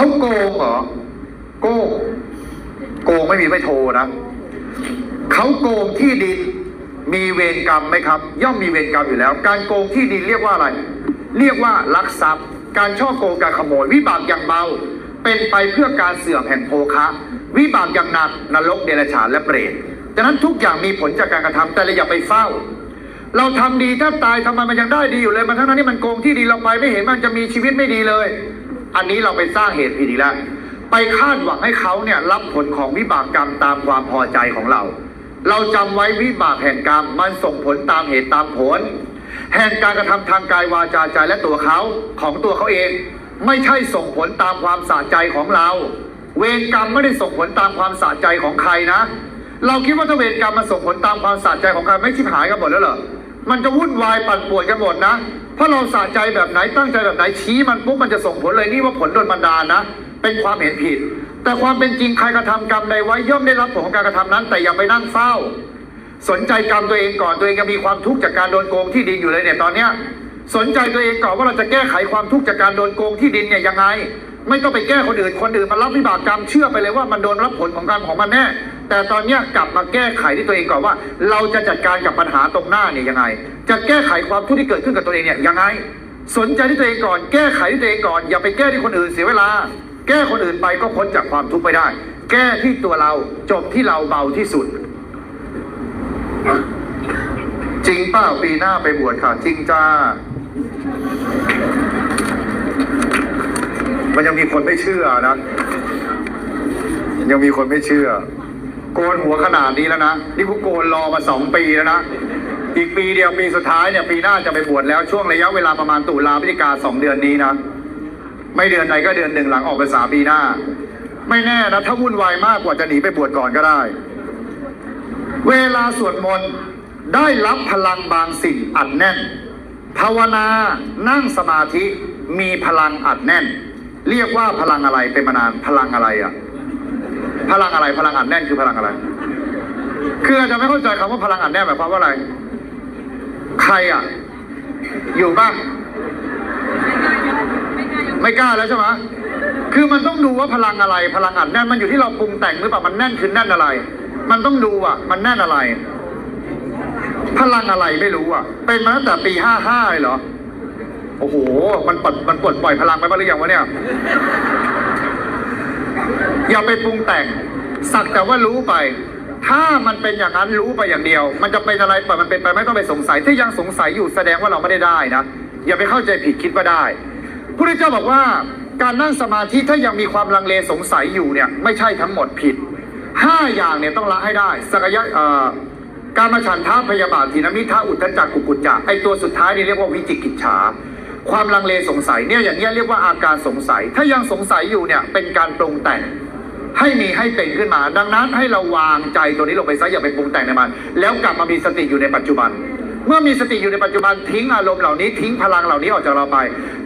เขาโกงเหรอ โกง โกงไม่มีไม่โทรนะ เขาโกงที่ดิน มีเวรกรรมไหมครับ ย่อมมีเวรกรรมอยู่แล้ว การโกงที่ดินเรียกว่าอะไร เรียกว่าลักทรัพย์ การช่อโกงการขโมย วิบากอย่างเบา เป็นไปเพื่อการเสื่อมแห่งโภคะ วิบากอย่างหนักนรกเดรัจฉานและเปรตดังนั้นทุกอย่างมีผลจากการกระทำแต่เราอย่าไปเฝ้า เราทำดีแทบตายทำไมมันยังได้ดีอยู่เลย มันทั้งนั้นที่มันโกงที่ดินเราไปไม่เห็นมันจะมีชีวิตไม่ดีเลย อันนี้เราไปสร้างเหตุผิดอีกแล้ว ไปคาดหวังให้เขาเนี่ยรับผลของวิบากกรรมตามความพอใจของเรา เราจำไว้วิบากแห่งกรรมมันส่งผลตามเหตุตามผล แห่งการกระทำทางกายวาจาใจและตัวเขาของตัวเขาเอง ไม่ใช่ส่งผลตามความสะใจของเรา เวรกรรมไม่ได้ส่งผลตามความสะใจของใครนะ เราคิดว่าถ้าเวรกรรมมาส่งผลตามความสะใจของใครไม่ชิบหายกันหมดแล้วเหรอมันจะวุ่นวายปั่นป่วนกันหมดนะ เพราเราสะใจแบบไหนตั้งใจแบบไหนชี้มันปุ๊บมันจะส่งผลเลยนี่ว่าผลโดนบันดาลนะ เป็นความเห็นผิด แต่ความเป็นจริงใครกระทำกรรมใดไว้ย่อมได้รับผลของการกระทำนั้น แต่อย่าไปนั่งเฝ้า สนใจกรรมตัวเองก่อนตัวเองก็มีความทุกข์จากการโดนโกงที่ดินอยู่เลยเนี่ยตอนเนี้ยสนใจตัวเองก่อนว่าเราจะแก้ไขความทุกข์จากการโดนโกงที่ดินเนี่ยยังไง ไม่ต้องไปแก้คนอื่นคนอื่นมารับวิบากกรรมเชื่อไปเลยว่ามันโดนรับผลของกรรมของมันแน่ แต่ตอนนี้กลับมาแก้ไขที่ตัวเองก่อนว่า เราจะจัดการกับปัญหาตรงหน้าเนี่ยยังไง จะแก้ไขความทุกข์ที่เกิดขึ้นกับตัวเองเนี่ยยังไง สนใจที่ตัวเองก่อน แก้ไขที่ตัวเองก่อน อย่าไปแก้ที่คนอื่นเสียเวลา แก้คนอื่นไปก็พ้นจากความทุกข์ไปได้ แก้ที่ตัวเราจบที่เราเบาที่สุด จริงเปล่าปีหน้าไปบวชค่ะ จริงจ้ามันยังมีคนไม่เชื่อนะ ยังมีคนไม่เชื่อ โกนหัวขนาดนี้แล้วนะ นี่กูโกนรอมาสองปีแล้วนะ อีกปีเดียวปีสุดท้ายเนี่ยปีหน้าจะไปบวชแล้วช่วงระยะเวลาประมาณตุลาพฤศจิกาสองเดือนนี้นะ ไม่เดือนใดก็เดือนหนึ่งหลังออกพรรษาปีหน้า ไม่แน่นะถ้าวุ่นวายมากกว่าจะหนีไปบวชก่อนก็ได้ เวลาสวดมนต์ได้รับพลังบางสิ่งอัดแน่น ภาวนานั่งสมาธิมีพลังอัดแน่น เรียกว่าพลังอะไรเป็นมานานพลังอะไรอะ พลังอะไร พลังอัดแน่นคือพลังอะไร คืออาจจะไม่เข้าใจคำว่าพลังอัดแน่นหมายความว่าอะไร ใครอะ อยู่บ้างไม่กล้าแล้วใช่ไหมคือมันต้องดูว่าพลังอะไร พลังอัดแน่นมันอยู่ที่เราปรุงแต่งหรือเปล่ามันแน่นคือแน่นอะไร มันต้องดูอะ มันแน่นอะไร พลังอะไรไม่รู้อะ เป็นมาตั้งแต่ปีห้าห้าเลยเหรอโอ้โห มันปลดมันปลดปล่อยพลังไปบ้างหรือยังวะเนี่ย อย่าไปปรุงแต่ง สักแต่ว่ารู้ไป ถ้ามันเป็นอย่างนั้นรู้ไปอย่างเดียว มันจะเป็นอะไรปมันเป็นไปไม่ต้องไปสงสัยถ้ายังสงสัยอยู่แสดงว่าเราไม่ได้ได้นะอย่าไปเข้าใจผิดคิดว่าได้พระเจ้าบอกว่าการนั่งสมาธิถ้ายังมีความลังเลสงสัยอยู่เนี่ยไม่ใช่ทั้งหมดผิดห้าอย่างเนี่ยต้องละให้ได้สกยะเอ่อการมาฉันท้าพยาบาททีนมิทาอุทธัจจักกุกุจจะไอตัวสุดท้ายนี่เรียกว่าวิจิกิจฉา ความลังเลสงสัยเนี่ยอย่างเงี้ยเรียกว่าอาการสงสัย ถ้ายังสงสัยอยู่เนี่ยเป็นการปรุงแต่ง ให้มีให้เป็นขึ้นมา ดังนั้นให้เราวางใจตัวนี้ลงไปซะอย่าไปปรุงแต่งในมัน แล้วกลับมามีสติอยู่ในปัจจุบัน เมื่อมีสติอยู่ในปัจจุบันทิ้งอารมณ์เหล่านี้ทิ้งพลังเหล่านี้ออกจากเราไป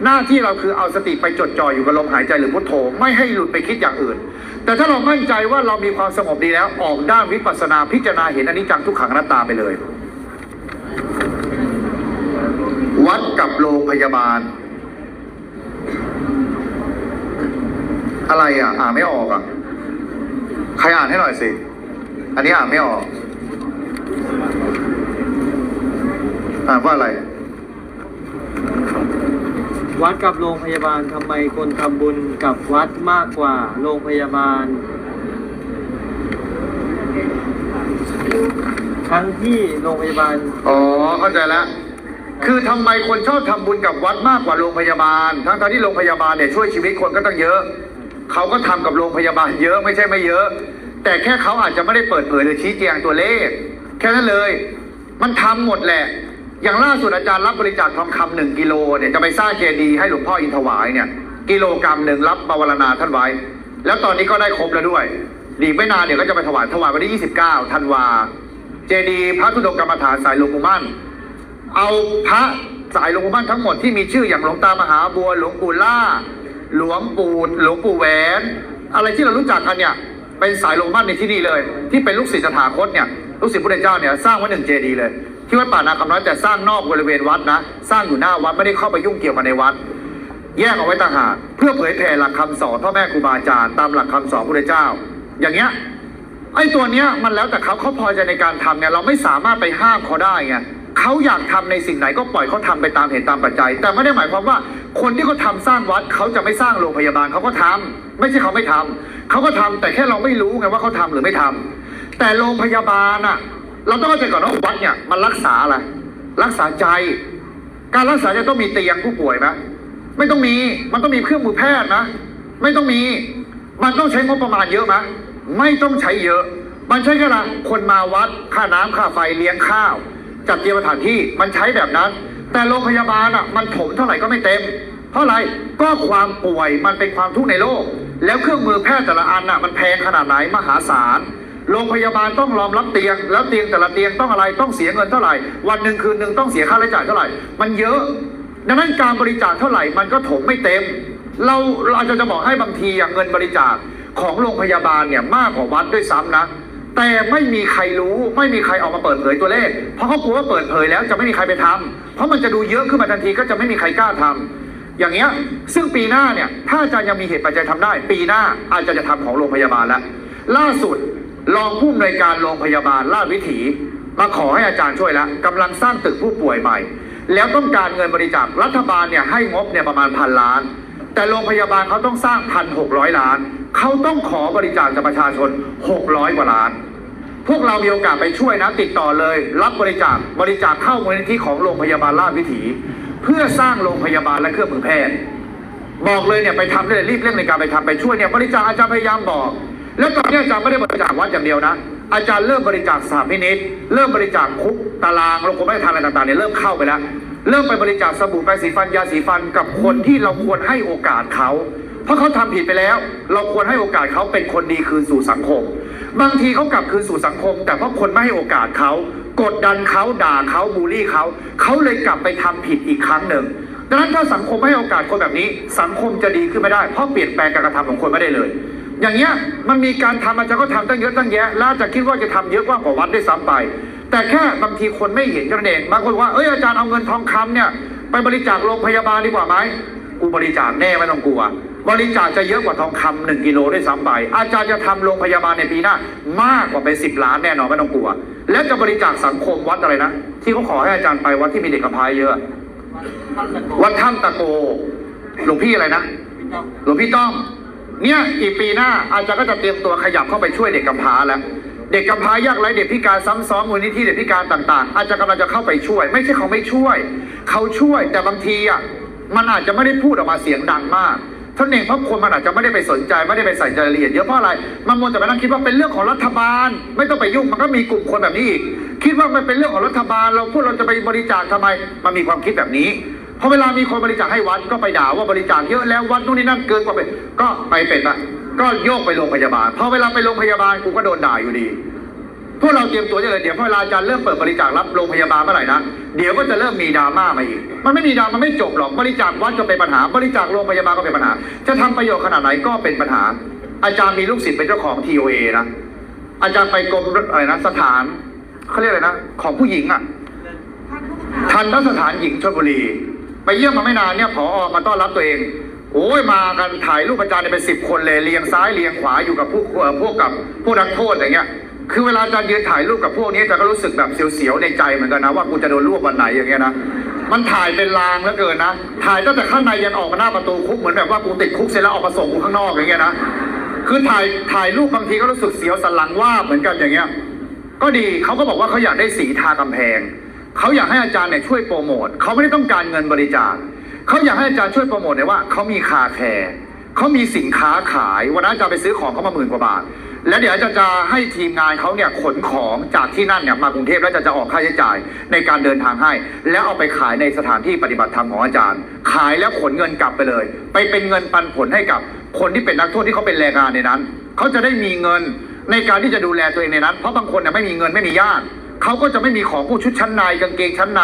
หน้าที่เราคือเอาสติไปจดจ่ออยู่กับลมหายใจหรือพุทโธไม่ให้หลุดไปคิดอย่างอื่น แต่ถ้าเรามั่นใจว่าเรามีความสงบดีแล้วออกด้านวิปัสสนาพิจารณาเห็นอนิจจังทุกขังนัตตาไปเลย วัดกับโรงพยาบาล อะไรอะอ่านไม่ออกอะ ใครอ่านให้หน่อยสิ อันนี้อ่านไม่ออก อ่านว่าอะไร วัดกับโรงพยาบาลทำไมคนทำบุญกับวัดมากกว่าโรงพยาบาล ทั้งที่โรงพยาบาล อ๋อ เข้าใจแล้ว คือทำไมคนชอบทำบุญกับวัดมากกว่าโรงพยาบาล ทั้งทที่โรงพยาบาลเนี่ยช่วยชีวิตคนก็ต้องเยอะ เขาก็ทำกับโรงพยาบาลเยอะไม่ใช่ไม่เยอะ แต่แค่เขาอาจจะไม่ได้เปิดเผยหรือชี้แจงตัวเลข แค่นั้นเลย มันทำหมดแหละ อย่างล่าสุดอาจารย์รับบริจาคทองคำหนึ่งกิโลเนี่ยจะไปสร้างเจดีย์ให้หลวงพ่ออินทวายเนี่ย กิโลกรรัมหนึ่งรับบวรณาท่านไว้ แล้วตอนนี้ก็ได้ครบแล้วด้วยดีกไม่นานเดี๋ยวก็จะไปถวายถวายวันที่ 29 ธันวา เจดีย์พระธุดงกรรมฐานสายหลวงปู่มั่น เอาพระสายหลวงปู่มั่นทั้งหมดที่มีชื่ออย่างหลวงตามหาบัวหลวงปู่ล่า หลวงปู่หลวงปู่แหวน อะไรที่เรารู้จักกันเนี่ยเป็นสายหลวงปู่มั่นในที่นี่เลย ที่เป็นลูกศิษย์สถาคตเนี่ยลูกศิษย์พุทธเจ้าเนี่ยสร้างไว้หนึ่งเจดีย์เลย ที่วัดป่านาคำน้อยแต่สร้างนอกบริเวณวัดนะ สร้างอยู่หน้าวัดไม่ได้เข้าไปยุ่งเกี่ยวกับในวัด แยกเอาไว้ต่างหากเพื่อเผยแผ่หลักคำสอนพ่อแม่ครูบาอาจารย์ตามหลักคำสอนพระเจ้า อย่างเงี้ยไอ้ตัวเนี้ยมันแล้วแต่เขาเขาพอใจในการทำเนี่ยเราไม่สามารถไปห้ามเขาได้ไงเขาอยากทำในสิ่งไหนก็ปล่อยเขาทำไปตามเหตุตามปัจจัย แต่ไม่ได้หมายความว่า คนที่เขาทาสร้างวัดเขาจะไม่สร้างโรงพยาบาลเขาก็ทำไม่ใช่เขาไม่ทำเขาก็ทำแต่แค่เราไม่รู้ไงว่าเขาทำหรือไม่ทำแต่โรงพยาบาลอะเราต้องเข้าใจก่อนว่าวัดเนี่ยมันรักษาอะไรรักษาใจ การรักษาจะต้องมีเตียงผู้ป่วยไหมไม่ต้องมีมันต้องมีเครื่องมือแพทย์นะไม่ต้องมีมันต้องใช้งบประมาณเยอะไหมไม่ต้องใช้เยอะ มันใช้แค่ละคนมาวัดค่าน้ำค่าไฟเลี้ยงข้าว จัดเตรียมสถานที่มันใช้แบบนั้น แต่โรงพยาบาลอะมันถมเท่าไหร่ก็ไม่เต็ม เพราะอะไรก็ความป่วยมันเป็นความทุกข์ในโลก แล้วเครื่องมือแพทย์แต่ละอันอะมันแพงขนาดไหนมหาศาลโรงพยาบาลต้องรองรับเตียง แล้วเตียงแต่ละเตียงต้องอะไรต้องเสียเงินเท่าไหร่ วันหนึ่งคืนหนึ่งต้องเสียค่าใช้จ่ายเท่าไหร่ มันเยอะดังนั้นการบริจาคเท่าไหร่มันก็ถมไม่เต็ม เราเราจะจะบอกให้บางทีอะเงินบริจาคของโรงพยาบาลเนี่ยมากกว่าวัดด้วยซ้ำนะ แต่ไม่มีใครรู้ไม่มีใครออกมาเปิดเผยตัวเลข เพราะเขากลัวว่าเปิดเผยแล้วจะไม่มีใครไปทำเพราะมันจะดูเยอะขึ้นมาทันทีก็จะไม่มีใครกล้าทำอย่างเงี้ยซึ่งปีหน้าเนี่ยถ้าอาจารย์ยังมีเหตุปัจจัยทำได้ ปีหน้าอาจจะจะทำของโรงพยาบาลล้วล่าสุดรองผู้อำนวยการโรงพยาบาลราชวิถี มาขอให้อาจารย์ช่วยแล้วกำลังสร้างตึกผู้ป่วยใหม่ แล้วต้องการเงินบริจาครัฐบาลเนี่ยให้งบเนี่ยประมาณพันล้าน แต่โรงพยาบาลเขาต้องสร้างพันหกร้อยล้าน เขาต้องขอบริจาคจากประชาชนหกร้อยกว่าล้าน พวกเรามีโอกาสไปช่วยนะติดต่อเลย รับบริจาคบริจาคเข้ามูลนิธิของโรงพยาบาลราชวิถี เพื่อสร้างโรงพยาบาลและเครื่องมือแพทย์บอกเลยเนี่ยไปทำเลยรีบเร่งในการไปทำไปช่วยเนี่ยบริจาคอาจารย์พยายามบอก แล้วตอนนี้อาจารย์ไม่ได้บริจาควัดอย่างเดียวนะ อาจารย์เริ่มบริจาคสามพินิษเริ่มบริจาคคุกตารางโรงพยาบาลทานอะไรต่างๆเนี่ยเริ่มเข้าไปแล้วเริ่มไปบริจาคสบู่แปรงสีฟันยาสีฟันกับคนที่เราควรให้โอกาสเขา เพราะเขาทำผิดไปแล้ว เราควรให้โอกาสเขาเป็นคนดีคืนสู่สังคม บางทีเขากลับคืนสู่สังคม แต่เพราะคนไม่ให้โอกาสเขากดดันเขาด่าเขาบูลลี่เขาเขาเลยกลับไปทำผิดอีกครั้งหนึ่งดังนั้นถ้าสังคมไม่ให้โอกาสคนแบบนี้ สังคมจะดีขึ้นไม่ได้ เพราะเปลี่ยนแปลงการกระทำของคนไม่ได้เลย อย่างเงี้ยมันมีการทำอาจารย์ก็ทำตั้งเยอะตั้งแยะแล้วอาจะคิดว่าจะทำเยอะกว่ากว่าวัดได้ซ้ำไป แต่แค่บางทีคนไม่เห็นกันเองบางคนว่าเอ้ยอาจารย์เอาเงินทองคำเนี่ยไปบริจาคโรงพยาบาลดีกว่าไหมกูบริจาคแน่ไม่ต้องกลัว บริจาคจะเยอะกว่าทองคำหนึ่งกิโลด้วยซ้ำไป อาจารย์จะทำโรงพยาบาลในปีหน้ามากกว่าเป็นสิบล้านแน่นอนไม่ต้องกลัว และจะบริจาคสังคมวัดอะไรนะ ที่เขาขอให้อาจารย์ไปวัดที่มีเด็กกำพร้าเยอะ วัดถ้ำตะโกหลวงพี่อะไรนะหลวงพี่ต้อมเนี่ยอีกปีหน้าอาจารย์ก็จะเตรียมตัวขยับเข้าไปช่วยเด็กกำพร้าแล้วเด็กกำพร้ายากไร้เด็กพิการซ้ำซ้อนมูลนิธิเด็กพิการต่างๆ อาจารย์กำลังจะเข้าไปช่วย ไม่ใช่เขาไม่ช่วย เขาช่วยแต่บางทีอะมันอาจจะไม่ได้พูดออกมาเสียงดังมาก ท่านเองเพราะคนมันอาจจะไม่ได้ไปสนใจไม่ได้ไปใส่ใจรายละเอียดเยอะเพราะอะไรมันมัวแต่ไปนั่งคิดว่าเป็นเรื่องของรัฐบาล ไม่ต้องไปยุ่งมันก็มีกลุ่มคนแบบนี้อีกคิดว่ามันเป็นเรื่องของรัฐบาล เราพวกเราจะไปบริจาคทำไม มันมีความคิดแบบนี้พอเวลามีคนบริจาคให้วัดก็ไปด่าว่าบริจาคเยอะแล้ววัดนู่นนี่นั่นเกินกว่าเป็นก็ไปเป็นละก็โยกไปโรงพยาบาลพอเวลาไปโรงพยาบาลกูก็โดนด่าอยู่ดี พวกเราเตรียมตัวได้เลยเดี๋ยวพอเวลาอาจารย์เริ่มเปิดบริจาครับโรงพยาบาลเมื่อไหร่นะเดี๋ยวก็จะเริ่มมีดราม่ามาอีก มันไม่มีดราม่าไม่จบหรอกบริจาควัดก็เป็นปัญหา บริจาคโรงพยาบาลก็เป็นปัญหา จะทำประโยชน์ขนาดไหนก็เป็นปัญหา อาจารย์มีลูกศิษย์เป็นเจ้าของ TOA นะอาจารย์ไปกรมอะไรนะสถานเขาเรียกอะไรนะของผู้หญิงอะทันทสถานหญิงชลบุรี ไปเยี่ยมมาไม่นานเนี่ยผอมาต้อนรับตัวเองโอ้ยมากันถ่ายรูปอาจารย์เป็นสิบคนเลยเรียงซ้ายเรียงขวาอยู่กับพวกเอ่อพวกกับพวกนักโทษอย่างเงี้ย คือเวลาอาจารย์ยืนถ่ายรูปกับพวกนี้อาจารย์ก็รู้สึกแบบเสียวๆในใจเหมือนกันนะว่ากูจะโดนรวบวันไหนอย่างเงี้ยนะมันถ่ายเป็นลางเหลือเกินนะ ถ่ายตั้งแต่ข้างในยันออกมาหน้าประตูคุกเหมือนแบบว่ากูติดคุกเสร็จแล้วออกมาส่งกูข้างนอกอย่างเงี้ยนะคือถ่ายถ่ายรูปบางทีก็รู้สึกเสียวสันหลังว่าเหมือนกันอย่างเงี้ย ก็ดีเขาก็บอกว่าเขาอยากได้สีทากำแพงเขาอยากให้อาจารย์เนี่ยช่วยโปรโมทเขาไม่ได้ต้องการเงินบริจาคเขาอยากให้อาจารย์ช่วยโปรโมทเนี่ยว่าเขามีคาแคร์เขามีสินค้าขายวันนั้นอาจารย์ไปซื้อของเขามาหมื่นกว่าบาท แล้วเดี๋ยวจารย์จะให้ทีมงานเขาเนี่ยขนของจากที่นั่นเนี่ยมากรุงเทพแล้วจารย์จะออกค่าใช้จ่ายในการเดินทางให้ แล้วเอาไปขายในสถานที่ปฏิบัติธรรมของอาจารย์ ขายแล้วขนเงินกลับไปเลย ไปเป็นเงินปันผลให้กับคนที่เป็นนักโทษที่เขาเป็นแรงงานในนั้นเขาจะได้มีเงินในการที่จะดูแลตัวเองในนั้น เพราะบางคนเนี่ยไม่มีเงินไม่มีญาติเขาก็จะไม่มีของพวกชุดชั้นในกางเกงชั้นใน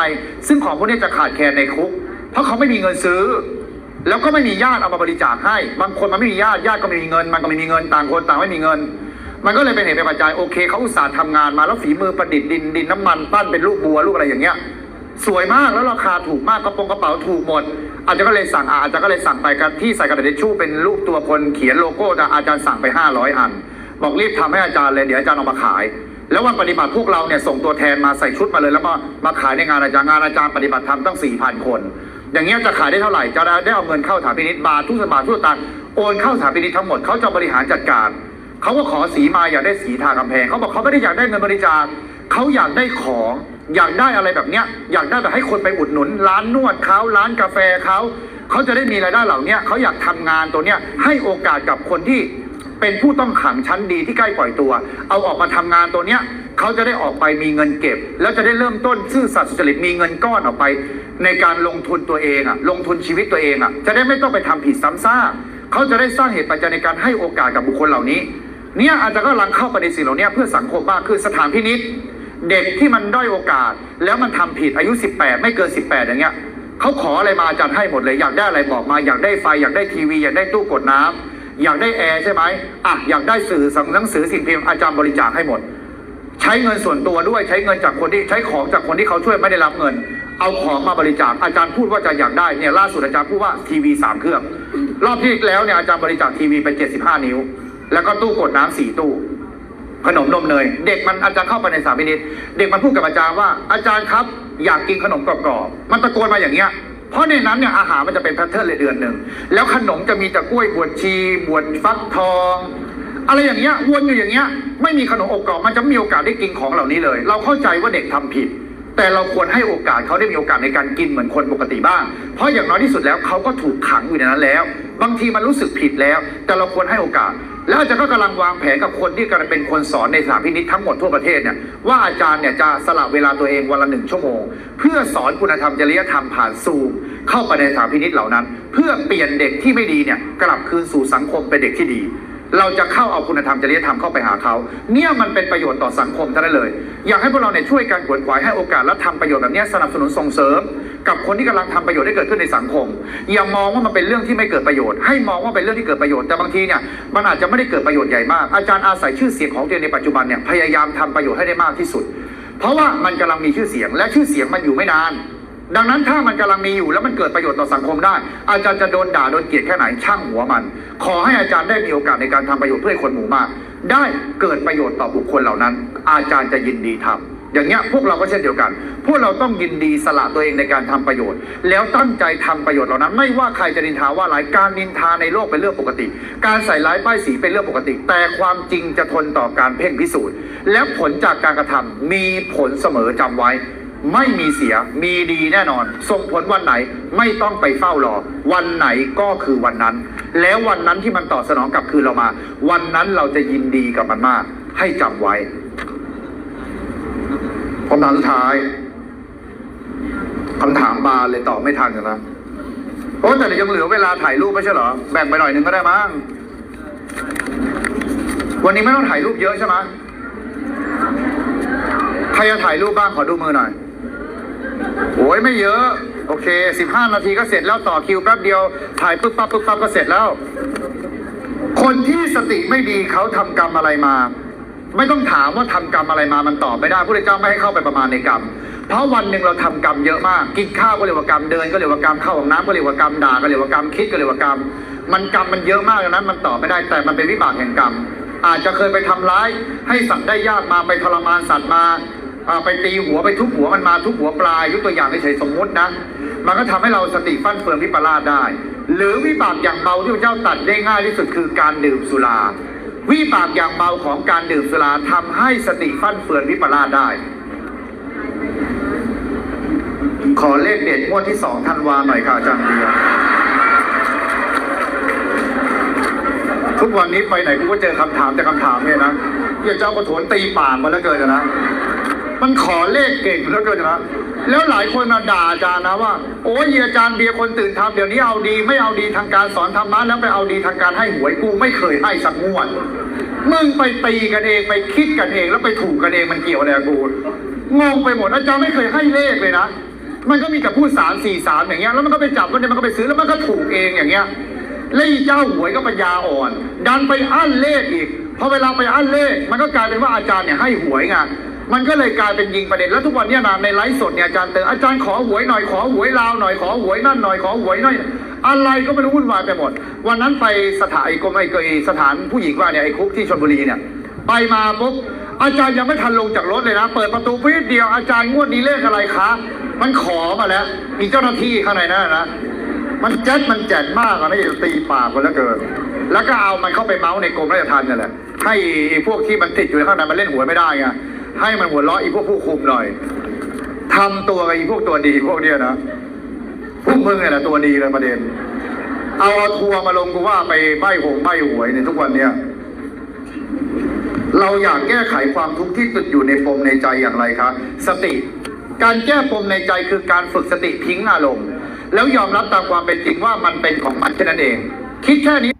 ซึ่งของพวกนี้จะขาดแคลนในคุก เพราะเขาไม่มีเงินซื้อ แล้วก็ไม่มีญาติเอามาบริจาคให้ บางคนมันไม่มีญาติญาติก็ไม่มีเงิน มันก็ไม่มีเงินต่างคนต่างไม่มีเงิน มันก็เลยเป็นเหตุเป็นปัจจัยโอเคเขาอุตส่าห์ทำงานมาแล้วฝีมือประดิษฐ์ดินดินน้ำมันปั้นเป็นลูกบัวลูกอะไรอย่างเงี้ย สวยมากแล้วราคาถูกมากกระโปรงกระเป๋าถูกหมด อาจารย์ก็เลยสั่งอะอาจารย์ก็เลยสั่งไปกันที่ใส่กระดาษทิชชู่เป็นรูปตัวคนเขียนโลโก้แต่อาจารย์สั่งไป 500 อัน บอกรีบทำให้อาจารย์เลยเดี๋ยวอาจารย์เอามาขาย แล้ววันปฏิบัติพวกเราเนี่ยส่งตัวแทนมาใส่ชุดมาเลยแล้วมามาขายในงานอาจารย์งานอาจารย์ปฏิบัติธรรมตั้ง4,000คน อย่างเงี้ยจะขายได้เท่าไหร่จะได้เอาเงินเข้าสถานพินิจบาททุกสบาททุกตางโอนเข้าสถาพินิจทั้งหมดเขาจะบริหารจัดการ เขาก็ขอสีมาอยากได้สีทากำแพงเขาบอกเขาไม่ได้อยากได้เงินบริจาคเขาอยากได้ของอยากได้อะไรแบบเนี้ยอยากได้แบบให้คนไปอุดหนุน ร้านนวดเขาร้านกาแฟเขาเขาจะได้มีรายได้เหล่านี้เขาอยากทำงานตัวเนี้ยให้โอกาสกับคนที่เป็นผู้ต้องขังชั้นดีที่ใกล้ปล่อยตัว เอาออกมาทำงานตัวเนี้ยเขาจะได้ออกไปมีเงินเก็บ แล้วจะได้เริ่มต้นซื่อสัตย์สุจริตมีเงินก้อนออกไป ในการลงทุนตัวเองอะลงทุนชีวิตตัวเองอะจะได้ไม่ต้องไปทำผิดซ้ำซากเขาจะได้สร้างเหตุปัจจัยในการให้โอกาสกับบุคคลเหล่านี้ เนี่ยอาจารย์ก็ลังเข้าประเด็นสิ่งเหล่านี้เพื่อสังคมมากคือสถานพินิษเด็กที่มันด้อยโอกาส แล้วมันทำผิดอายุ 18 ไม่เกิน 18 อย่างเงี้ยเขาขออะไรมาอาจารย์ให้หมดเลย อยากได้อะไรบอกมา อยากได้ไฟ อยากได้ทีวี อยากได้ตู้กดน้ำอยากได้แอร์ใช่ไหมอะอยากได้สื่อสังหนังสือสิ่งพิมพ์อาจารย์บริจาคให้หมด ใช้เงินส่วนตัวด้วยใช้เงินจากคนที่ใช้ของจากคนที่เขาช่วยไม่ได้รับเงิน เอาของมาบริจาคอาจารย์พูดว่าจะอยากได้เนี่ยล่าสุดอาจารย์พูดว่าทีวีสามเครื่อง รอบที่แล้วเนี่ยอาจารย์บริจาคทีวีไป 75 นิ้ว แล้วก็ตู้กดน้ำสี่ตู้ขนมนมเนยเด็กมันอาจารย์เข้าไปในสามมินิตเด็กมันพูดกับอาจารย์ว่า อาจารย์ครับ อยากกินขนมกรอบๆมันตะโกนมาอย่างเงี้ยเพราะในนั้นเนี่ยอาหารมันจะเป็นแพทเทิร์นเลยเดือนหนึ่งแล้วขนมจะมีแต่กล้วยบวชชีบวชฟักทอง อะไรอย่างเงี้ยวนอยู่อย่างเงี้ย ไม่มีขนมอบกรอบมันจะไม่มีโอกาสได้กินของเหล่านี้เลย เราเข้าใจว่าเด็กทำผิด แต่เราควรให้โอกาสเขาได้มีโอกาสในการกินเหมือนคนปกติบ้าง เพราะอย่างน้อยที่สุดแล้วเขาก็ถูกขังอยู่ในนั้นแล้ว บางทีมันรู้สึกผิดแล้ว แต่เราควรให้โอกาส แล้วอาจารย์ก็กำลังวางแผนกับคนที่กำลังเป็นคนสอนในสถานพินิจทั้งหมดทั่วประเทศเนี่ยว่าอาจารย์เนี่ยจะสละเวลาตัวเองวันละหนึ่งชั่วโมง เพื่อสอนคุณธรรมจริยธรรมผ่านซูมเข้าไปในสถานพินิจเหล่านั้น เพื่อเปลี่ยนเด็กที่ไม่ดีเนี่ยกลับคืนสู่สังคมเป็นเด็กที่ดี เราจะเข้าเอาคุณธรรมจริยธรรมเข้าไปหาเขา เนี่ยมันเป็นประโยชน์ต่อสังคมเท่านั้นเลย อยากให้พวกเราเนี่ยช่วยกันขวนขวายให้โอกาสและทำประโยชน์แบบนี้สนับสนุนส่งเสริม กับคนที่กำลังทำประโยชน์ให้เกิดขึ้นในสังคม อย่ามองว่ามันเป็นเรื่องที่ไม่เกิดประโยชน์ ให้มองว่าเป็นเรื่องที่เกิดประโยชน์แต่บางทีเนี่ยมันอาจจะไม่ได้เกิดประโยชน์ใหญ่มาก อาจารย์อาศัยชื่อเสียงของตัวเองในปัจจุบันเนี่ยพยายามทำประโยชน์ให้ได้มากที่สุด เพราะว่ามันกำลังมีชื่อเสียง และชื่อเสียงมันอยู่ไม่นาน ดังนั้นถ้ามันกำลังมีอยู่แล้วมันเกิดประโยชน์ต่อสังคมได้ อาจารย์จะโดนด่าโดนเกลียดแค่ไหนช่างหัวมัน ขอให้อาจารย์ได้มีโอกาสในการทำประโยชน์เพื่อคนหมู่มาก ได้เกิดประโยชน์ต่อบุคคลเหล่านั้น อาจารย์จะยินดีทำอย่างเงี้ยพวกเราก็เช่นเดียวกัน พวกเราต้องยินดีสละตัวเองในการทำประโยชน์ แล้วตั้งใจทำประโยชน์เหล่านั้น ไม่ว่าใครจะนินทาว่าหลายการนินทาในโลกเป็นเรื่องปกติ การใส่ร้ายป้ายสีเป็นเรื่องปกติ แต่ความจริงจะทนต่อการเพ่งพิสูจน์ และผลจากการกระทำมีผลเสมอจำไว้ ไม่มีเสียมีดีแน่นอน ส่งผลวันไหนไม่ต้องไปเฝ้ารอ วันไหนก็คือวันนั้น แล้ววันนั้นที่มันตอบสนองกลับคืนเรามา วันนั้นเราจะยินดีกับมันมาก ให้จำไว้คำถามสุดท้ายคำถามบาเลยตอบไม่ทันกันนะโอ้แต่ยังเหลือเวลาถ่ายรูปไม่ใช่เหรอ แบ่งไปหน่อยหนึ่งก็ได้มั้งวันนี้ไม่ต้องถ่ายรูปเยอะใช่ไหมใครจะถ่ายรูปบ้างขอดูมือหน่อย โอ้ยไม่เยอะ โอเค 15 นาทีก็เสร็จแล้วต่อคิวแป๊บเดียว ถ่ายปุ๊บปั๊บปุ๊บปั๊บก็เสร็จแล้ว คนที่สติไม่ดีเขาทำกรรมอะไรมา ไม่ต้องถามว่าทำกรรมอะไรมามันตอบไม่ได้พระเจ้าไม่ให้เข้าไปประมาณในกรรม เพราะวันหนึ่งเราทำกรรมเยอะมากกินข้าวก็เรียกว่ากรรมเดินก็เรียกว่ากรรมเข้าห้องน้ำก็เรียกว่ากรรมด่าก็เรียกว่ากรรมคิดก็เรียกว่ากรรมมันกรรมมันเยอะมากดังนั้น มันตอบไม่ได้แต่มันเป็นวิบากแห่งกรรม อาจจะเคยไปทำร้ายให้สัตว์ได้ยากมาไปทรมานสัตว์มา ไปตีหัวไปทุบหัวมันมาทุบหัวปลายยกตัวอย่างเฉยสมมุตินะ มันก็ทำให้เราสติฟั่นเฟือนวิปลาสได้ หรือวิบากอย่างเบาที่พระเจ้าตัดได้ง่ายที่สุดคือการดื่มสุรา วิบากอย่างเบาของการดื่มสุราทำให้สติฟั่นเฟือนวิปลาสได้ ขอเลขเด็ดงวดที่สองธันวาหน่อยค่ะอาจารย์เบียทุกวันนี้ไปไหนกูก็เจอคำถามแต่คำถามเนี่ยนะเหี้ยเจ้ากระโถนตีปากมาแล้วเกินนะ มันขอเลขเก่งแล้วเกินนะแล้วหลายคนมาด่าอาจารย์นะว่า โอ้ยอาจารย์เบียร์คนตื่นทำเดี๋ยวนี้เอาดี ไม่เอาดีทางการสอนธรรมะแล้วไปเอาดีทางการให้หวยกูไม่เคยให้สักงวดมึงไปตีกันเองไปคิดกันเองแล้วไปถูกกันเองมันเกี่ยวอะไรกูงงไปหมดอาจารย์ไม่เคยให้เลขเลยนะมันก็มีแต่พูดสามสี่สามอย่างเงี้ยแล้วมันก็ไปจับกันเนี่ยมันก็ไปซื้อแล้วมันก็ถูกเองอย่างเงี้ยแล้วเจ้าหวยก็ปัญญาอ่อน ดันไปอั้นเลขอีกพอเวลาไปอั้นเลข มันก็กลายเป็นว่าอาจารย์เนี่ยให้หวยไง มันก็เลยกลายเป็นยิงประเด็นแล้วทุกวันเนี้นะในไลฟ์สดเนี่ยอาจารย์เตือนอาจารย์ขอหวยหน่อยขอหวยลาวหน่อยขอหวยนั่นหน่อยขอหวยหน่อยอะไรก็ไม่รู้วุ่นวายไปหมด วันนั้นไปสถานไอ้กรมไอ้เกยสถานผู้หญิงว่าเนี่ยไอ้คุกที่ชลบุรีเนี่ยไปมาปุ๊บอาจารย์ยังไม่ทันลงจากรถเลยนะ เปิดประตูพีดเดียวอาจารย์งวดนี้เลขอะไรคะมันขอมาแล้ว มีเจ้าหน้าที่ข้างในนั่นนะมันแจ๊ดมันแจ๋นมากอะนะอย่าตีปากมันแล้วเกินแล้วก็เอามันเข้าไปเมาส์ในกรมราชทัณฑ์นั่นแหละให้พวกที่มันติดอยู่ข้างในมันเล่นหวยไม่ได้ไง ให้มันหัวเราะอ้พวกผู้คุมหน่อยทำตัวกับไอ้พวกตัวดีพวกเนี้ยนะพวกมึงเนี่ยแหละตัวดีเลยประเด็น เอาทัวร์มาลงกูว่าไปใบ้หงใบ้หวยในทุกวันเนี้ยเราอยากแก้ไขความทุกข์ที่ติดอยู่ในปมในใจอย่างไรคะสติ การแก้ปมในใจคือการฝึกสติทิ้งอารมณ์ แล้วยอมรับตามความเป็นจริงว่ามันเป็นของมันแค่นั้นเอง คิดแค่นี้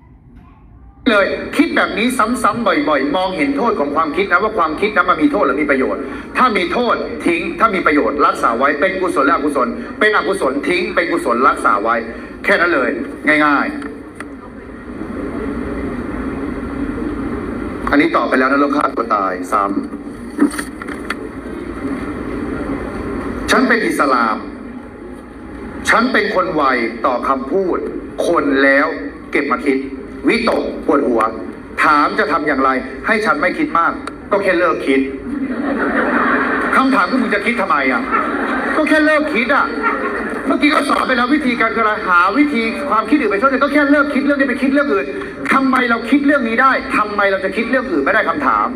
เลยคิดแบบนี้ซ้ำๆบ่อยๆ มองเห็นโทษของความคิดนะว่าความคิดนั้นมันมีโทษหรือมีประโยชน์ ถ้ามีโทษทิ้ง ถ้ามีประโยชน์รักษาไว้เป็นกุศลและอกุศล เป็นอกุศลทิ้ง เป็นกุศลรักษาไว้ แค่นั้นเลย ง่ายๆ อันนี้ตอบไปแล้วนะเรื่องฆ่าตัวตายซ้ำฉันเป็นอิสลาม ฉันเป็นคนไวต่อคำพูด คนแล้วเก็บมาคิด วิตกปวดหัว ถามจะทำอย่างไร ให้ฉันไม่คิดมาก ก็แค่เลิกคิดคำถามคือมึงจะคิดทำไมอะ ก็แค่เลิกคิดอะเมื่อกี้ก็สอนไปแล้ววิธีการคืออะไรหาวิธีความคิดอื่นไปช่วยก็แค่เลิกคิดเรื่องนี้ไปคิดเรื่องอื่นทำไมเราคิดเรื่องนี้ได้ทำไมเราจะคิดเรื่องอื่นไม่ได้คำถาม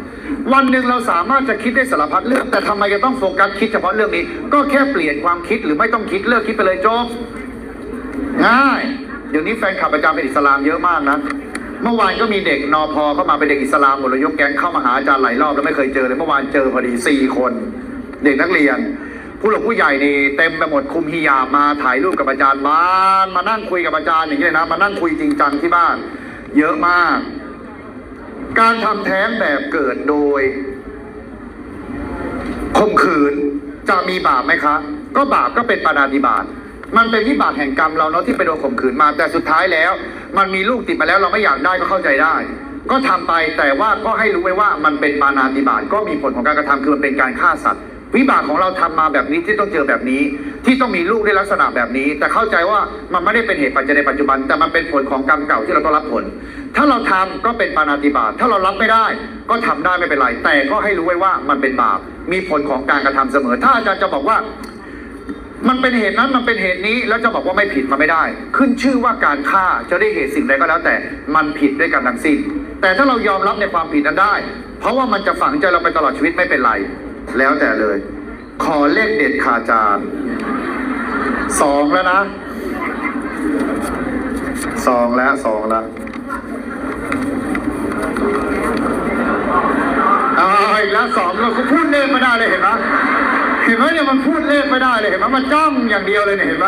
วันหนึ่งเราสามารถจะคิดได้สารพัดเรื่อง แต่ทำไมจะต้องโฟกัสคิดเฉพาะเรื่องนี้ ก็แค่เปลี่ยนความคิดหรือไม่ต้องคิดเลิกคิดไปเลยจบง่าย เดี๋ยวนี้แฟนคลับอาจารย์เป็นอิสลามเยอะมากนะ เมื่อวานก็มีเด็กนอพอเข้ามาเป็นเด็กอิสลามหมดเลยยกแก๊งเข้ามาหาอาจารย์หลายรอบแล้วไม่เคยเจอเลยเมื่อวานเจอพอดีสี่คน เด็กนักเรียน ผู้หลักผู้ใหญ่นี่เต็มไปหมดคุมฮิญามาถ่ายรูปกับอาจารย์บ้านมานั่งคุยกับอาจารย์อย่างนี้เลยนะ มานั่งคุยจริงจังที่บ้าน เยอะมาก การทำแท้งแบบเกิดโดยข่มขืนจะมีบาปไหมคะ ก็บาปก็เป็นปาณาติบาต มันเป็นวิบากแห่งกรรมเราเนาะที่ไปโดนข่มขืนมา แต่สุดท้ายแล้ว มันมีลูกติดมาแล้วเราไม่อยากได้ก็เข้าใจได้ ก็ทำไปแต่ว่าก็ให้รู้ไว้ว่ามันเป็นปาณาติบาตก็มีผลของการกระทำคือมันเป็นการฆ่าสัตว์ วิบากของเราทำมาแบบนี้ที่ต้องเจอแบบนี้ ที่ต้องมีลูกในลักษณะแบบนี้ แต่เข้าใจว่ามันไม่ได้เป็นเหตุปัจจัยในปัจจุบัน แต่มันเป็นผลของกรรมเก่าที่เราต้องรับผล ถ้าเราทำก็เป็นปาณาติบาตถ้าเรารับไม่ได้ ก็ทำได้ไม่เป็นไรแต่ก็ให้รู้ไว้ว่ามันเป็นบาปมีผลของการกระทำเสมอ ถ้าอาจารย์จะบอกว่า มันเป็นเหตุนั้นมันเป็นเหตุนี้แล้วจะบอกว่าไม่ผิดมันไม่ได้ ขึ้นชื่อว่าการฆ่าจะได้เหตุสิ่งใดก็แล้วแต่มันผิดด้วยกันทั้งสิ้นแต่ถ้าเรายอมรับในความผิดนั้นได้ เพราะว่ามันจะฝังใจเราไปตลอดชีวิตไม่เป็นไร แล้วแต่เลย ขอเลขเด็ดขาจารย์สองแล้วนะสองแล้วสองแล้วเอาอีกแล้วสองเราก็พูดเลขไม่ได้เลยเห็นไหม เห็นไหมเนี่ยมันพูดเลขไม่ได้เลยเห็นไหมมันจ้องอย่างเดียวเลยเนี่ยเห็นไหม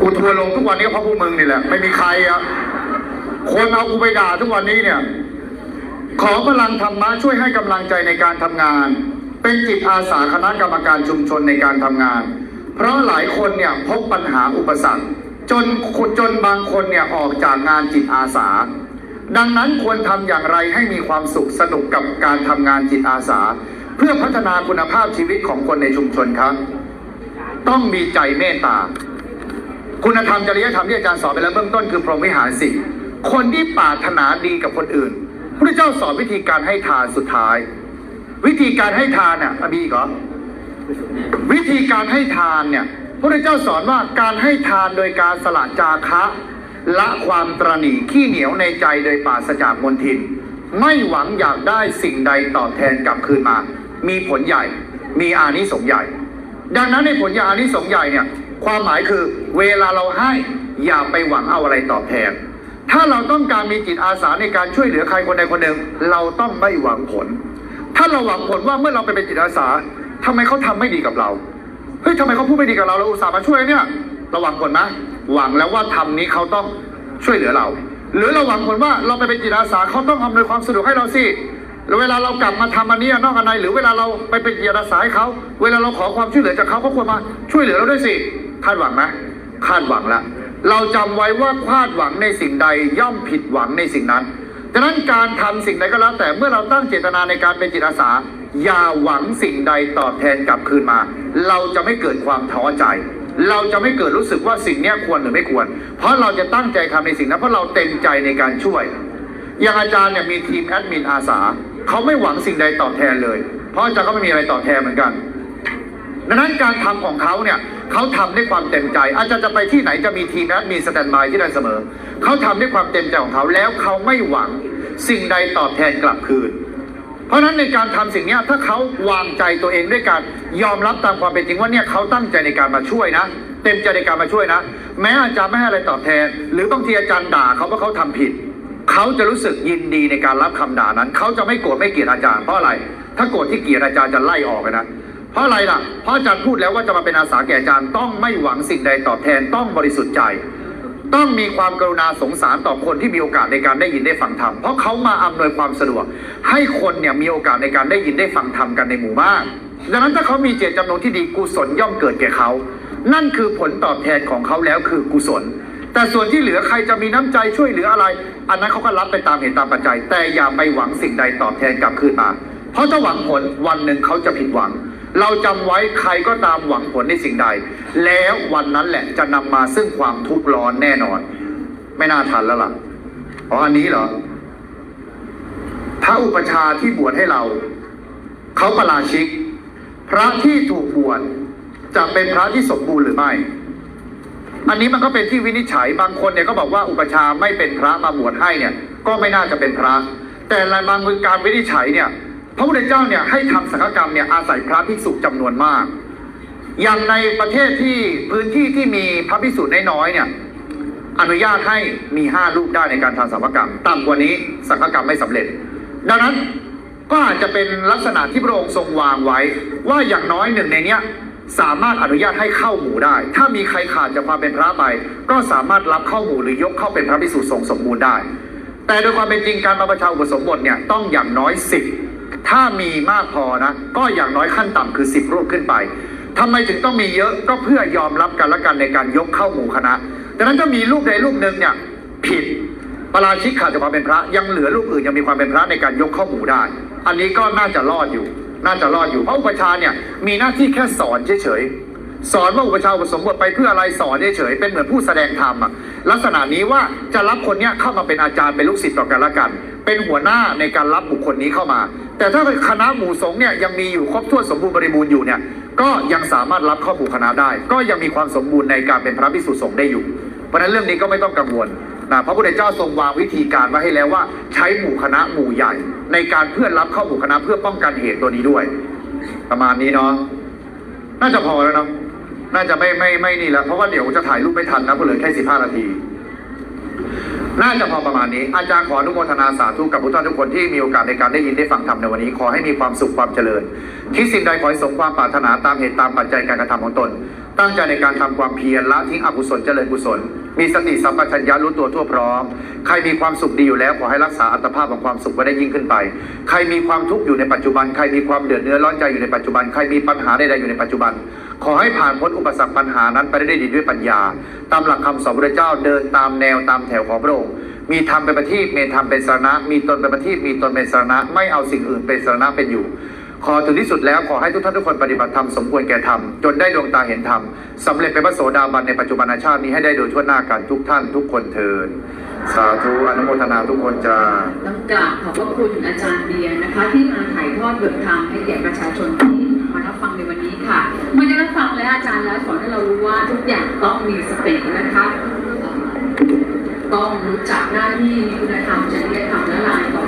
กูทัวร์ลงทุกวันนี้เพราะพวกมึงนี่แหละไม่มีใครอะคนเอากูไปด่าทุกวันนี้เนี่ย ขอพลังธรรมะช่วยให้กำลังใจในการทำงาน เป็นจิตอาสาคณะกรรมการชุมชนในการทำงาน เพราะหลายคนเนี่ยพบปัญหาอุปสรรคจนจนบางคนเนี่ยออกจากงานจิตอาสา ดังนั้นควรทำอย่างไรให้มีความสุขสนุกกับการทำงานจิตอาสา เพื่อพัฒนาคุณภาพชีวิตของคนในชุมชนครับ ต้องมีใจเมตตา คุณธรรมจริยธรรมที่อาจารย์สอนไปแล้วเบื้องต้นคือพรหมวิหารสี่คนที่ปรารถนาดีกับคนอื่นพระเจ้าสอนวิธีการให้ทานสุดท้าย วิธีการให้ทานเนี่ยมีอีกเหรอวิธีการให้ทานเนี่ยพระเจ้าสอนว่าการให้ทานโดยการสละจาคะ ละความตรณีขี้เหนียวในใจโดยปราศจากมนทิน ไม่หวังอยากได้สิ่งใดตอบแทนกลับคืนมา มีผลใหญ่ มีอานิสงส์ใหญ่ ดังนั้นในผลอย่าอานิสงส์ใหญ่เนี่ย ความหมายคือเวลาเราให้อย่าไปหวังเอาอะไรตอบแทน ถ้าเราต้องการมีจิตอาสาในการช่วยเหลือใครคนใดคนหนึ่ง เราต้องไม่หวังผล ถ้าเราหวังผลว่าเมื่อเราไปเป็นจิตอาสาทำไมเขาทำไม่ดีกับเรา เฮ้ยทำไมเขาพูดไม่ดีกับเรา เราอุตส่าห์มาช่วยเนี่ย เราหวังผลไหมหวังแล้วว่าทำนี้เขาต้องช่วยเหลือเรา หรือเราหวังผลว่าเราไปเป็นจิตอาสาเขาต้องอำนวยความสะดวกให้เราสิ แล้วเวลาเรากลับมาทำอันนี้นอกอันในหรือเวลาเราไปเป็นจิตอสาให้เขาเวลาเราขอความช่วยเหลือจากเขาเขาควรมาช่วยเหลือเราด้วยสิคาดหวังไหมคาดหวังละเราจำไว้ว่าคาดหวังในสิ่งใดย่อมผิดหวังในสิ่งนั้นดังนั้นการทำสิ่งใดก็แล้วแต่เมื่อเราตั้งเจตนาในการเป็นจิตอาสา อย่าหวังสิ่งใดตอบแทนกลับคืนมา เราจะไม่เกิดความท้อใจ เราจะไม่เกิดรู้สึกว่าสิ่งนี้ควรหรือไม่ควร เพราะเราจะตั้งใจทำในสิ่งนั้นเพราะเราเต็มใจในการช่วย อย่างอาจารย์เนี่ยมีทีมแอดมินอาสา เขาไม่หวังสิ่งใดตอบแทนเลย เพราะอาจารย์ก็ไม่มีอะไรตอบแทนเหมือนกันดังนั้นการทำของเขาเนี่ยเขาทำด้วยความเต็มใจ อาจารย์จะไปที่ไหนจะมีทีมแอดมินสแตนบายที่ได้เสมอ เขาทำด้วยความเต็มใจของเขาแล้วเขาไม่หวังสิ่งใดตอบแทนกลับคืน เพราะฉะนั้นในการทำสิ่งนี้ถ้าเขาวางใจตัวเองด้วยการยอมรับตามความเป็นจริงว่าเนี่ยเขาตั้งใจในการมาช่วยนะ เต็มใจในการมาช่วยนะ แม้อาจารย์ไม่ให้อะไรตอบแทน หรือบางทีอาจารย์ด่าเขาเพราะเขาทำผิด เขาจะรู้สึกยินดีในการรับคำด่านั้น เขาจะไม่โกรธไม่เกลียดอาจารย์เพราะอะไร ถ้าโกรธที่เกลียดอาจารย์จะไล่ออกนะเพราะอะไรล่ะเพราะอาจารย์พูดแล้วว่าจะมาเป็นอาสาแก่อาจารย์ต้องไม่หวังสิ่งใดตอบแทนต้องบริสุทธิ์ใจ ต้องมีความกรุณาสงสารต่อคนที่มีโอกาสในการได้ยินได้ฟังธรรมเพราะเขามาอำนวยความสะดวก ให้คนเนี่ยมีโอกาสในการได้ยินได้ฟังธรรมกันในหมู่บ้านดังนั้นถ้าเขามีเจตจำนงที่ดีกุศลย่อมเกิดแก่เขา นั่นคือผลตอบแทนของเขาแล้วคือกุศล แต่ส่วนที่เหลือใครจะมีน้ำใจช่วยเหลืออะไร อันนั้นเขาก็รับไปตามเหตุตามปัจจัย แต่อย่าไปหวังสิ่งใดตอบแทนกลับคืนมา เพราะถ้าหวังผลวันหนึ่งเขาจะผิดหวัง เราจำไว้ใครก็ตามหวังผลในสิ่งใด แล้ววันนั้นแหละจะนำมาซึ่งความทุกข์ร้อนแน่นอน ไม่น่าทันแล้วล่ะอ๋ออันนี้เหรอพระอุปชาที่บวชให้เราเขาประราชิก พระที่ถูกบวชจะเป็นพระที่สมบูรณ์หรือไม่ อันนี้มันก็เป็นที่วินิจฉัยบางคนเนี่ยก็บอกว่าอุปชาไม่เป็นพระมาบวชให้เนี่ย ก็ไม่น่าจะเป็นพระ แต่ในบางการวินิจฉัยเนี่ย พระพุทธเจ้าเนี่ยให้ทำสังฆกรรมเนี่ยอาศัยพระภิกษุจำนวนมาก อย่างในประเทศที่พื้นที่ที่มีพระภิกษุน้อยๆเนี่ย อนุญาตให้มีห้ารูปได้ในการทำสังฆกรรมต่ำกว่านี้สังฆกรรมไม่สำเร็จ ดังนั้นก็อาจจะเป็นลักษณะที่พระองค์ทรงวางไว้ ว่าอย่างน้อยหนึ่งในเนี้ย สามารถอนุญาตให้เข้าหมู่ได้ ถ้ามีใครขาดจากความเป็นพระไป ก็สามารถรับเข้าหมู่หรือยกเข้าเป็นพระภิกษุสงฆ์สมบูรณ์ได้ แต่โดยความเป็นจริงการมาประชาอุปสมบทเนี่ยต้องอย่างน้อยสิบถ้ามีมากพอนะ ก็อย่างน้อยขั้นต่ำคือสิบรูปขึ้นไปทำไมถึงต้องมีเยอะก็เพื่อยอมรับกันและกันในการยกเข้าหมู่คณะดังนั้นถ้ามีรูปใดรูปหนึ่งเนี่ยผิดปาราชิกขาดจากความเป็นพระยังเหลือรูปอื่นยังมีความเป็นพระในการยกเข้าหมู่ได้ อันนี้ก็น่าจะรอดอยู่ น่าจะรอดอยู่เพราะอุปชาเนี่ยมีหน้าที่แค่สอนเฉยๆสอนว่าอุปชาอุปสมบทไปเพื่ออะไรสอนเฉยๆเป็นเหมือนผู้แสดงธรรมอะลักษณะนี้ว่าจะรับคนเนี้ยเข้ามาเป็นอาจารย์เป็นลูกศิษย์ต่อกันละกัน เป็นหัวหน้าในการรับบุคคลนี้เข้ามา แต่ถ้าคณะหมู่สงฆ์เนี่ยยังมีอยู่ครบถ้วนสมบูรณ์บริบูรณ์อยู่เนี่ยก็ยังสามารถรับเข้าหมู่คณะได้ ก็ยังมีความสมบูรณ์ในการเป็นพระภิกษุสงฆ์ได้อยู่เพราะฉะนั้นเรื่องนี้ก็ไม่ต้องกังวล นะพระพุทธเจ้าทรงวางวิธีการไว้ให้แล้วว่า ใช้หมู่คณะหมู่ใหญ่ ในการเพื่อรับเข้าหมู่คณะเพื่อป้องกันเหตุตัวนี้ด้วย ประมาณนี้เนาะน่าจะพอแล้วเนาะน่าจะไม่ไม่ไม่นี่แล้วเพราะว่าเดี๋ยวจะถ่ายรูปไม่ทันนะเพราะเหลือแค่สิบห้านาทีน่าจะพอประมาณนี้ อาจารย์ขออนุโมทนาสาธุกับทุกท่านทุกคนที่มีโอกาสในการได้ยินได้ฟังธรรมในวันนี้ ขอให้มีความสุขความเจริญคิดสิ่งใดขอให้สมความปรารถนาตามเหตุตามปัจจัยการกระทำของตน ตั้งใจในการทำความเพียรละทิ้งอกุศลเจริญกุศล มีสติสัมปชัญญะรู้ตัวทั่วพร้อม ใครมีความสุขดีอยู่แล้วขอให้รักษาอัตภาพของความสุขไว้ได้ยิ่งขึ้นไป ใครมีความทุกข์อยู่ในปัจจุบัน ใครมีความเดือดเนื้อร้อนใจอยู่ในปัจจุบัน ใครมีปัญหาใดๆอยู่ในปัจจุบัน ขอให้ผ่านพ้นอุปสรรคปัญหานั้นไปได้ด้วยดีด้วยปัญญา ตามหลักคำสอนพระเจ้าเดินตามแนวตามแถวของพระองค์ มีธรรมเป็นประทีปมีธรรมเป็นสรณะมีตนเป็นประทีปมีตนเป็นสรณะไม่เอาสิ่งอื่นเป็นสรณะเป็นอยู่ ขอถึงที่สุดแล้วขอให้ทุกท่านทุกคนปฏิบัติธรรมสมควรแก่ธรรมจนได้ดวงตาเห็นธรรมสำเร็จเป็นพระโสดาบันในปัจจุบันชาตินี้ให้ได้โดยทั่วหน้ากันทุกท่านทุกคนเทินสาธุอนุโมทนาทุกคนจะต้องกราบขอบพระคุณอาจารย์เบียร์นะคะ ที่มาถ่ายทอดเบิกธรรมให้แก่ประชาชนที่มารับฟังในวันนี้ค่ะเมื่อได้รับฟังแล้วอาจารย์แล้วสอนให้เรารู้ว่าทุกอย่างต้องมีสตินะคะ ต้องรู้จักหน้าที่มีคุณธรรมจริยธรรมและลายต่อ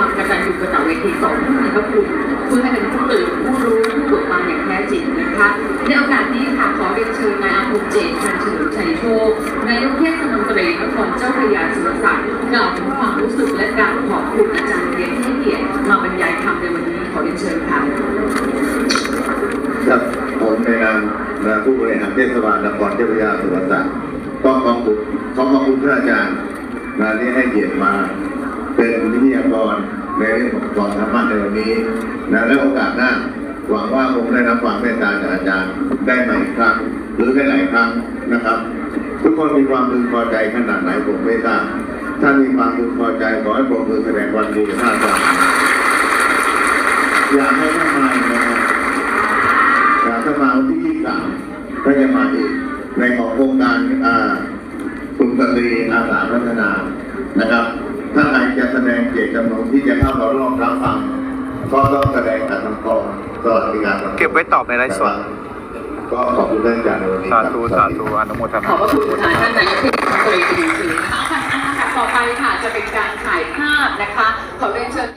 ความกตัญญูกตเวทีสองผู้มีพระคุณเพื่อให้เป็นผู้ตื่นผู้รู้ผู้เบิกบานอย่างแท้จริงนะคะในโอกาสนี้ค่ะขอเรียนเชิญนายอาภพเจตพันธ์เฉลิมชัยโชคนายกเทศมนตรีนครเจ้าพระยาสุรศักดิ์กล่าวถึงความรู้สึกและการขอบคุณอาจารย์เรียนที่ให้เกียรติมาบรรยายธรรมในวันนี้ขอเรียนเชิญค่ะครับผมในนามนะผู้บริหารเทศบาลนครเจ้าพระยาสุวรศักดิ์ต้องขอบคุณขอบคุณพระอาจารย์งานะที่ให้เกียรติมา ในเรื่องของสอนธรรมะในวันนี้นะและโอกาสหน้า หวังว่าผมได้รับความเมตตาจากอาจารย์ได้มาอีกครั้งหรือได้หลายครั้งนะครับ ทุกคนมีความพึงพอใจขนาดไหนผมไม่ทราบถ้ามีความพึงพอใจขอให้ปรบมือแสดงความดีท่านอาจารย์อยากให้ท่านมาอีกนะครับอยากถ้ามาวันที่ยี่สามก็จะมาอีกในของโครงการอ่ากลุ่มสตรีอาสาพัฒนานะครับ ถ้าใครจะแสดงเจตจำนงที่จะเข้ามาร่วมรับฟัง ก็ต้องแสดงการทำกองสวัสดิการเก็บไว้ตอบในไลฟ์สดก็ขอบคุณท่านอาจารย์ในวันนี้สาครับธุสาธุอนุโมทขนาอบพระคุณค่ะท่านนายกเทศมนตรีค่ะอันดับต่อไปค่ะจะเป็นการถ่ายภาพนะคะขอเรียนเชิญ